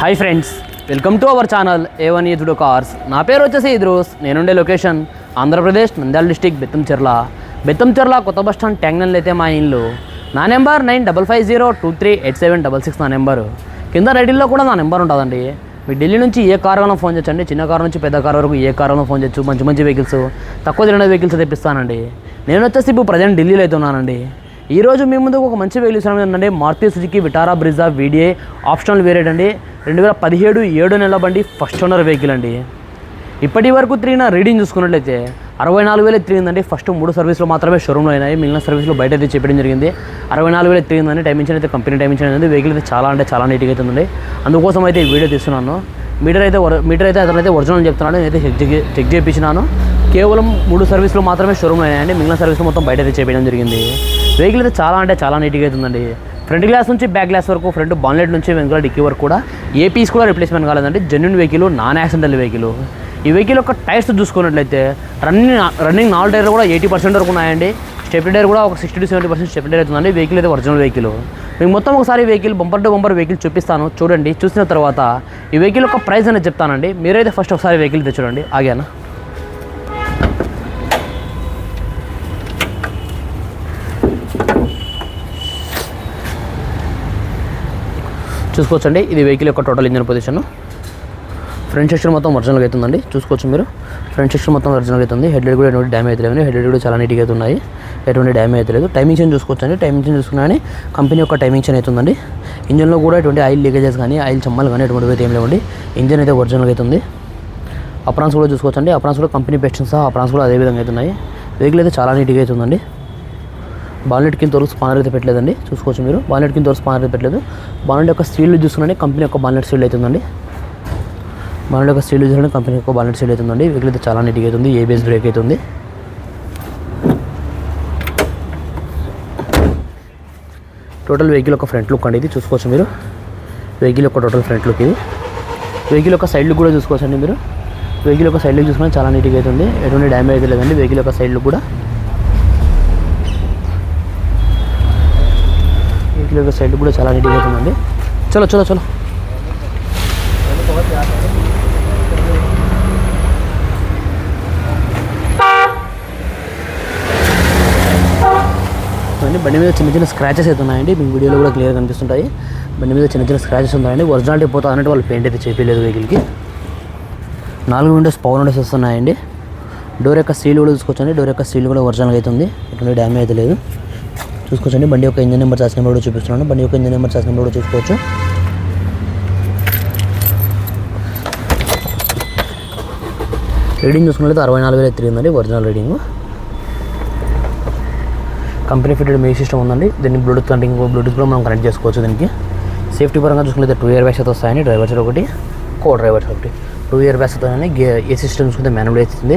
Hi friends welcome to our channel A one ఈదుడు cars నా పేరు వచ్చేసి ఇద్రోస్ నేనుండే లొకేషన్ ఆంధ్రప్రదేశ్ నంద్యాల డిస్టిక్ బెత్తంచెర్ల బెత్తంచెర్ల కొత్త బస్ స్టాండ్ ట్యాంగ్నల్ అయితే మా ఇల్లు. నా number nine double five zero two three eight seven double six నా నెంబరు కింద రెడీలో కూడా నా నెంబర్ ఉంటుందండి. మీ ఢిల్లీ నుంచి ఏ కార్ అయినా ఫోన్ చేయొచ్చండి. చిన్న కార్ నుంచి పెద్ద కార్ వరకు ఏ కార్ అయినా ఫోన్ చేయొచ్చు. మంచి మంచి వెహికల్స్ తక్కువ తిరిగిన వెహికల్స్ తెప్పిస్తానండి. నేను వచ్చేసి ఇప్పుడు ప్రజెంట్ ఢిల్లీలో అయితే ఉన్నానండి. ఈరోజు మీ ముందుకు ఒక మంచి వెహికల్ ఇస్తున్నాం ఏంటంటే Maruti Suzuki Vitara Brezza VDI optional variant అండి రెండు వేల పదిహేడు ఏడు నెలల బండి ఫస్ట్ ఓనర్ వెహికల్ అండి. ఇప్పటి వరకు తిరిగిన రీడింగ్ చూసుకున్నట్లయితే అరవై నాలుగు వేలు తిరిగిందండి ఫస్ట్ మూడు సర్వీసులు మాత్రమే షోరూమ్లో అయినాయి. మిగిలిన సర్వీసులు బయట అయితే చెప్పడం జరిగింది. అరవై నాలుగు వేలు తిరిగిందని టైమింగ్ అయితే కంపెనీ టైమింగ్ అనేది వెహికల్ అయితే చాలా అంటే చాలా నీట్గా అయితే ఉంది. అందుకోసం అయితే ఈ వీడియో తీస్తున్నాను. మీటర్ అయితే మీటర్ అయితే అతనైతే ఒరిజినల్ చెప్తున్నాడు. నేనైతే అయితే చెక్- చెక్ చేయించినాను కేవలం మూడు సర్వీసులు మాత్రమే షోరూమ్లో అయినాయండి మిగిలిన సర్వీసులు మొత్తం బయట అయితే చేయడం జరిగింది. వెహికల్ అయితే చాలా అంటే చాలా నీట్గా అవుతుందండి ఫ్రంట్ గ్లాస్ నుంచి బ్యాక్ గ్లాస్ వరకు ఫ్రంట్ బాన్లెట్ నుంచి వెనుక డిక్కీ వరకు కూడా ఏ పీస్ కూడా రిప్లేస్మెంట్ కాలేదండి. Genuine vehicle non accidental vehicle ఈ వెహికల్ యొక్క టైర్స్ చూసుకున్నట్లయితే రన్నింగ్ రన్నింగ్ నాలుగు టైర్లు కూడా ఎయిటీ పర్సెంట్ వరకు ఉన్నాయండి. స్టెప్ టైర్ కూడా ఒక sixty to seventy percent step tyre అవుతుందండి. వెహికల్ అయితే ఒరిజినల్ వెహికల్ మీకు మొత్తం ఒకసారి vehicle bumper to bumper vehicle చూపిస్తాను. చూడండి చూసిన తర్వాత ఈ వెహికల్ యొక్క ప్రైస్ అనేది చెప్తానండి. మీరైతే ఫస్ట్ ఒకసారి వెహికల్ తెచ్చుకోండి. ఆగానా? చూసుకోవచ్చండి. ఇది వెహికల్ యొక్క total engine position front section మొత్తం ఒరిజినల్గా అవుతుందండి. చూసుకోవచ్చు మీరు. ఫ్రంట్ సెక్షన్ మొత్తం ఒరిజినల్గా అవుతుంది. హెడ్ లైట్ కూడా ఎటువంటి డ్యామేజ్ అవుతలేదు హెడ్ లైట్ కూడా చాలా నీట్గా అవుతున్నాయి. ఎటువంటి డ్యామేజ్ లేదు. టైమింగ్ చేంజ్ చూసుకోవచ్చండి. టైమింగ్ చేంజ్ చూసుకున్నా కానీ కంపెనీ యొక్క టైమింగ్ చేంజ్ అవుతుందండి. ఇంజన్లో కూడా ఎటువంటి ఆయిల్ లీకేజెస్ కానీ ఆయిల్ చమ్మలు కానీ ఎటువంటి అయితే ఏం లేవండి. ఇంజన్ అయితే ఒరిజినల్గా అవుతుంది. అప్రాన్స్ కూడా చూసుకోవచ్చండి. అప్రాన్స్ కూడా కంపెనీ బెస్ట్ సహా అప్రాన్స్ కూడా అదే విధంగా అవుతున్నాయి. వెహికల్ అయితే చాలా నీట్గా అవుతుందండి. బాలెట్ కింద వరకు స్పానర్ అయితే పెట్టలేదండి. చూసుకోవచ్చు మీరు. బాలెట్ కింద వరకు స్పానర్ అయితే పెట్టలేదు. బాలెట్ యొక్క స్టీల్ చూసుకున్నానే కంపెనీ యొక్క బాలెట్ స్టీల్ అవుతుందండి. బాలెట్ యొక్క స్టీల్ చూసుకుంటే కంపెనీ యొక్క బాలెట్ స్టీల్ అవుతుందండి. వెహికల్ అయితే చాలా నీట్గా అవుతుంది. ఏబిఎస్ బ్రేక్ అవుతుంది టోటల్ వెహికల్ ఒక ఫ్రంట్ లుక్ అండి ఇది. చూసుకోవచ్చు మీరు. వెహికల్ యొక్క టోటల్ ఫ్రంట్ లుక్ ఇది. వెహికల్ యొక్క సైడ్ లుక్ కూడా చూసుకోవచ్చు అండి మీరు. వెహికల్ యొక్క సైడ్ లుక్ చూసుకుంటే చాలా నీట్గా అవుతుంది. ఎటువంటి డ్యామేజ్ లేదండి. వెహికల్ యొక్క సైడ్ లుక్ కూడా. ఇట్లా యొక్క సైడ్ కూడా చాలా నీట్గా అవుతుందండి. చలో చలో చలో. బండి మీద చిన్న చిన్న స్క్రాచెస్ అయితే ఉన్నాయండి. మీకు వీడియోలో కూడా క్లియర్ కనిపిస్తుంటాయి. బండి మీద చిన్న చిన్న స్క్రాచెస్ ఉన్నాయండి. ఒరిజినాలిటీ పోతా అన్నట్టు వాళ్ళు పెయింట్ అయితే చేయలేదు వెహికల్కి. నాలుగు విండోస్ పవర్ విండోస్ వస్తున్నాయండి. డోర్ యొక్క సీల్ కూడా చూసుకోవచ్చండి. డోర్ యొక్క సీల్ కూడా ఒరిజినల్గా అవుతుంది ఎటువంటి డ్యామేజ్ అయితే లేదు. చూసుకోవచ్చండి. బండి యొక్క ఇంజన్ నెంబర్ చాసిన నెంబర్ కూడా చూపిస్తున్నాను. బండి యొక్క ఇంజన్ నెంబర్ చాసిన నెంబర్ కూడా చూసుకోవచ్చు. రీడింగ్ చూసుకున్నట్లయితే అరవై నాలుగు వేల తిరిగిందండి ఒరిజినల్ రీడింగ్. కంపెనీ ఫిటెడ్ మీ సిస్టమ్ ఉందండి. దీన్ని బ్లూటూత్ కంటింగ్ బ్లూటూత్ కూడా మనం కనెక్ట్ చేసుకోవచ్చు దీనికి. సేఫ్టీ పరంగా చూసుకుంటే టూ ఇయర్ బ్యాగ్స్ అయితే వస్తాయని డ్రైవర్స్ ఒకటి కో డ్రైవర్స్ ఒకటి. టూ ఇయర్ బ్యాగ్స్ అవుతుంది గే ఏ సిస్టమ్ చూసుకుంటే మ్యానువల్ అవుతుంది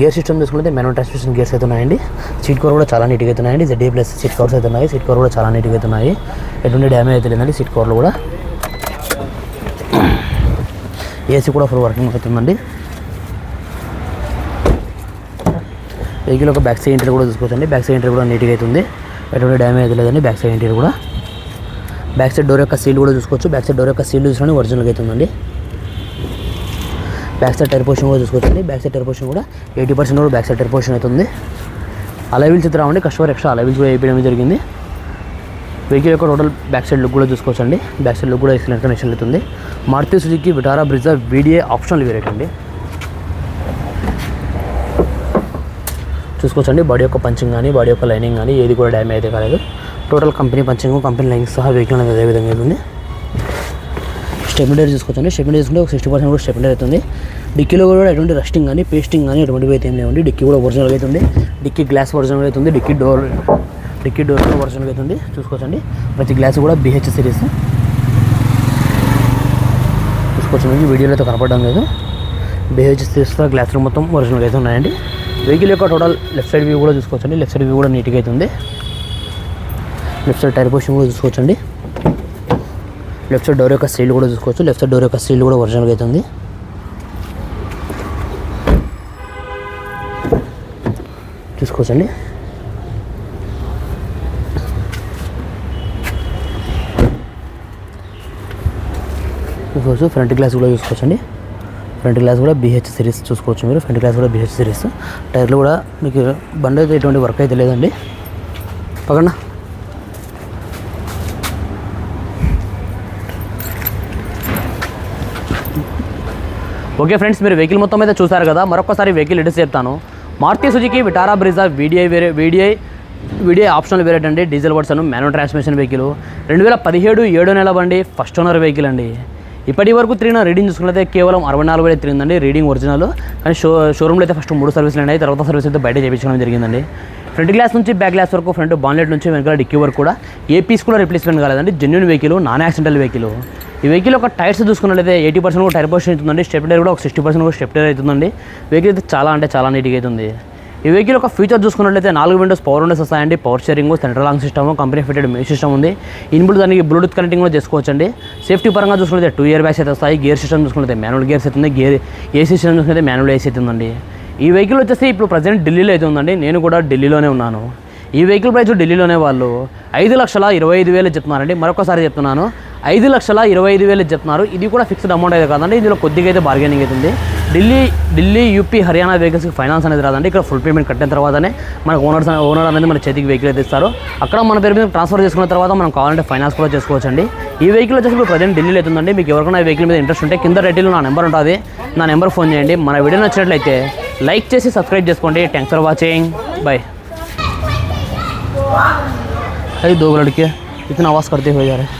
గేర్ సిస్టమ్ చూసుకుంటే మ్యానువల్ ట్రాన్స్మిషన్ గేర్స్ అయితే ఉన్నాయండి. సీట్ కవర్ కూడా చాలా నీట్గా అవుతున్నాయండి జెడ్ఏ ప్లస్ సీట్ కవర్స్ అయితే ఉన్నాయి. సీట్ కవర్ కూడా చాలా నీట్గా అవుతున్నాయి ఎటువంటి డ్యామేజ్ అయితే లేదండి సీట్ కవర్లు కూడా. ఏసీ కూడా ఫుల్ వర్కింగ్ అవుతుందండి వెహికల్ ఒక బ్యాక్ సైడ్ ఇంటర్ కూడా చూసుకోవచ్చండి. బ్యాక్ సైడ్ ఇంటర్ కూడా నీట్గా అవుతుంది ఎటువంటి డ్యామేజ్ అయితే లేదండి బ్యాక్ సైడ్ ఇంటర్ కూడా. బ్యాక్ సైడ్ డోర్ యొక్క సీల్ కూడా చూసుకోవచ్చు. బ్యాక్ సైడ్ డోర్ యొక్క సీల్ చూసుకొని ఒరిజినల్గా అవుతుందండి బ్యాక్ సైడ్ టైర్ పోర్షన్ కూడా చూసుకోవచ్చండి. బ్యాక్ సైడ్ టైర్ పోర్షన్ కూడా ఎయిటీ పర్సెంట్ కూడా బ్యాక్ సైడ్ టైర్ పోర్షన్ అవుతుంది. అలవిల్స్ అయితే రావండి. కస్టమర్ ఎక్స్ట్రా అలవిల్స్ కూడా వేయడం జరిగింది. వెహికల్ యొక్క టోటల్ బ్యాక్ సైడ్ లుక్ కూడా చూసుకోవచ్చండి. బ్యాక్ సైడ్ లుక్ కూడా ఎక్సలెంట్ కనెక్షన్ అవుతుంది. Maruti Suzuki Vitara Brezza VDI optional variant అండి. చూసుకోవచ్చండి. బాడీ యొక్క పంచింగ్ కానీ బాడీ యొక్క లైనింగ్ కానీ ఏది కూడా డ్యామేజ్ అయితే కాలేదు. Total company punching company lining సహా వెహికల్ అనేది అదే విధంగా అవుతుంది. స్టెబిలైజర్ చూసుకోవచ్చండి స్టెబిలైజర్ చూసుకుంటే ఒక సిక్స్టీ పర్సెంట్ కూడా స్టెబిలైజర్ అవుతుంది. డిక్కీలో కూడా ఎటువంటి రస్టింగ్ కానీ పేస్టింగ్ కానీ ఎటువంటివి అయితే ఏం లేవండి. డిక్కీ కూడా ఒరిజినల్ అవుతుంది. డిక్కీ గ్లాస్ ఒరిజినల్ అవుతుంది. డిక్కీ డోర్ డిక్కీ డోర్ కూడా ఒరిజినల్ అవుతుంది. చూసుకోవచ్చండి ప్రతి గ్లాస్ కూడా బిహెచ్ సిరీస్ చూసుకోవచ్చు మీకు వీడియోలో అయితే కనపడడం లేదు. బిహెచ్ సిరీస్లో గ్లాసులు మొత్తం ఒరిజినల్ అయితే ఉన్నాయండి. వెహికల్ యొక్క టోటల్ లెఫ్ట్ సైడ్ వ్యూ కూడా చూసుకోవచ్చండి లెఫ్ట్ సైడ్ వ్యూ కూడా నీట్గా అవుతుంది. లెఫ్ట్ సైడ్ టైర్ పొజిషన్ కూడా చూసుకోవచ్చండి లెఫ్ట్ సైడ్ డోర్ యొక్క సీల్ కూడా చూసుకోవచ్చు. లెఫ్ట్ సైడ్ డోర్ యొక్క సీల్ కూడా ఒరిజినల్గా అవుతుంది. చూసుకోవచ్చండి. చూసుకోవచ్చు. ఫ్రంట్ గ్లాస్ కూడా చూసుకోవచ్చండి. ఫ్రంట్ గ్లాస్ కూడా బీహెచ్ సిరీస్ చూసుకోవచ్చు మీరు. ఫ్రంట్ గ్లాస్ కూడా బీహెచ్ సిరీస్. టైర్లు కూడా మీకు బండి అయితే ఎటువంటి వర్క్ అయితే లేదండి. పక్కన ఓకే ఫ్రెండ్స్ మీరు వెహికల్ మొత్తం అయితే చూసారు కదా మరొకసారి వెహికల్ ఎడిస్ చెప్తాను Maruti Suzuki Vitara Brezza VDI వేరే వీడిఐ వీడియో ఆప్షన్లు వేరే అండి diesel version manual transmission vehicle రెండు వేల పదిహేడు ఏడో నెల బండి ఫస్ట్ ఓనర్ వెహికల్ అండి. ఇప్పటి వరకు తిరిగిన రీడింగ్ చూసుకున్నైతే కేవలం అరవై నాలుగు వేలు తిరిగిందండి రీడింగ్ ఒరిజినల్ కానీ షో షోరూమ్లో అయితే ఫస్ట్ మూడు సర్వీసులు ఉన్నాయి తర్వాత సర్వీస్ అయితే బయట చేయించడం జరిగిందండి. ఫ్రంట్ గ్లాస్ నుంచి బ్యాక్ గ్లాస్ వరకు ఫ్రంట్ బాన్లెట్ నుంచి వెనకాల డిక్కీ వరకు కూడా ఏ పీస్ కూడా రిప్లేస్మెంట్ కాలేదండి. Genuine vehicle non accidental vehicle ఈ వెహికల్ ఒక టైర్స్ చూసుకున్నట్లయితే ఎయిటీ పర్సెంట్ కూడా టైర్ పొజిషన్ అవుతుందండి. స్టెప్ టైర్ కూడా ఒక సిక్స్టీ పర్సెంట్ కూడా స్టెప్ టైర్ అవుతుందండి. వెహికల్ అయితే చాలా అంటే చాలా నీట్గా అవుతుంది. ఈ వెహికల్ ఒక ఫీచర్ చూసుకున్నట్లయితే నాలుగు విండోస్ పవర్ విండోస్ వస్తాయండి. Power steering central lock system company fitted music system ఉంది. ఇన్బుల్ దానికి బ్లూటూత్ కనెక్టింగ్ కూడా చేసుకోవచ్చండి. సేఫ్టీ పరంగా చూసుకుంటే టూ ఇయర్ బ్యాగ్స్ అయితే వస్తాయి. గేర్ సిస్టమ్ చూసుకుంటే మాన్యువల్ గేర్స్ అవుతుంది గేర్ ఏసీ సిస్టమ్ చూసుకుంటే మాన్యువల్ ఏసీ అవుతుందండి ఈ వెహికల్ వచ్చేసి ఇప్పుడు ప్రజెంట్ ఢిల్లీలో అయితే ఉందండి. నేను కూడా ఢిల్లీలోనే ఉన్నాను. ఈ వెహికల్ ప్రైస్ ఢిల్లీలోనే వాళ్ళు ఐదు లక్షల ఇరవై ఐదు వేలు చెప్తున్నారండి. మరొకసారి చెప్తున్నాను. ఐదు లక్షల ఇరవై ఐదు వేలు చెప్తున్నారు ఇది కూడా ఫిక్స్డ్ అమౌంట్ అయితే కాదండి ఇందులో కొద్దిగా అయితే బార్గెనింగ్ అవుతుంది ఢిల్లీ ఢిల్లీ యూపీ హర్యానా వెహికల్స్కి ఫైనాన్స్ అనేది రాదండి ఇక్కడ ఫుల్ పేమెంట్ కట్టిన తర్వాతనే మనకు ఓనర్స్ ఓనర్ అనేది మన చేతికి వెహికల్ అయితే ఇస్తారు అక్కడ మన పేరు మీద ట్రాన్స్ఫర్ చేసుకున్న తర్వాత మనం కావాలంటే ఫైనాన్స్ కూడా చేసుకోవచ్చండి ఈ వెహికల్ వచ్చేసి ఇప్పుడు ప్రజెంట్ ఢిల్లీలో అవుతుందండి మీకు ఎవరికైనా ఈ వెహికల్ మీద ఇంట్రెస్ట్ ఉంటే కింద రెడ్డిలో నా నెంబర్ ఉంటుంది నా నెంబర్ ఫోన్ చేయండి మన వీడియో నచ్చినట్లయితే లైక్ చేసి సబ్స్క్రైబ్ చేసుకోండి థ్యాంక్స్ ఫర్ వాచింగ్ బై अरे दो लड़के इतना आवाज़ करते हुए जा रहे हैं